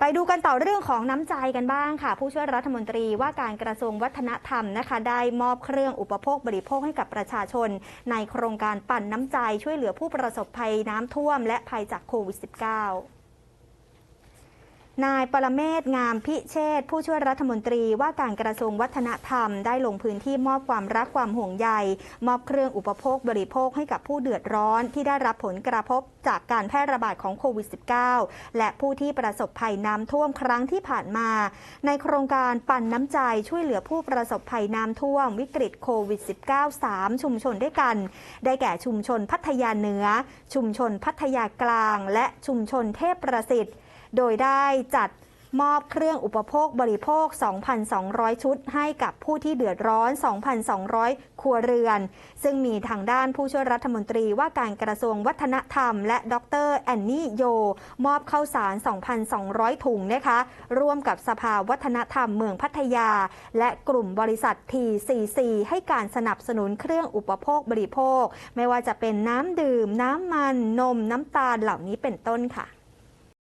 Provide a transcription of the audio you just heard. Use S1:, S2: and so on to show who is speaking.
S1: ไปดูกันต่อเรื่องของน้ำใจกันบ้างค่ะ ผู้ช่วยรัฐมนตรีว่าการกระทรวงวัฒนธรรมนะคะ ได้มอบเครื่องอุปโภคบริโภคให้กับประชาชน ในโครงการปั่นน้ำใจช่วยเหลือผู้ประสบภัยน้ำท่วม และภัยจากโควิด -19 นายปรเมศงามพิเชษผู้ช่วยรัฐมนตรีว่าการกระทรวงวัฒนธรรมได้ลงพื้นที่มอบความรักความห่วงใย มอบเครื่องอุปโภคบริโภคให้กับผู้เดือดร้อนที่ได้รับผลกระทบจากการแพร่ระบาดของโควิด -19 และผู้ที่ประสบภัยน้ำท่วมครั้งที่ผ่านมา ในโครงการปั่นน้ำใจช่วยเหลือผู้ประสบภัยน้ำท่วม วิกฤตโควิด -19 3 ชุมชนด้วยกัน ได้แก่ชุมชนพัทยาเหนือ ชุมชนพัทยากลาง และชุมชนเทพประสิทธิ์ โดยได้จัดมอบเครื่องอุปโภคบริโภค 2,200 ชุด ให้กับผู้ที่เดือดร้อน 2,200 ครัวเรือน ซึ่งมีทางด้านผู้ช่วยรัฐมนตรีว่าการกระทรวงวัฒนธรรม และดรแอนนี่โย มอบข้าวสาร 2,200 ถุงนะคะ ร่วมกับสภาวัฒนธรรมเมืองพัทยา และกลุ่มบริษัท T44 ให้การสนับสนุนเครื่องอุปโภคบริโภค ไม่ว่าจะเป็นน้ำดื่ม น้ำมัน นม น้ำตาลเหล่านี้เป็นต้นค่ะ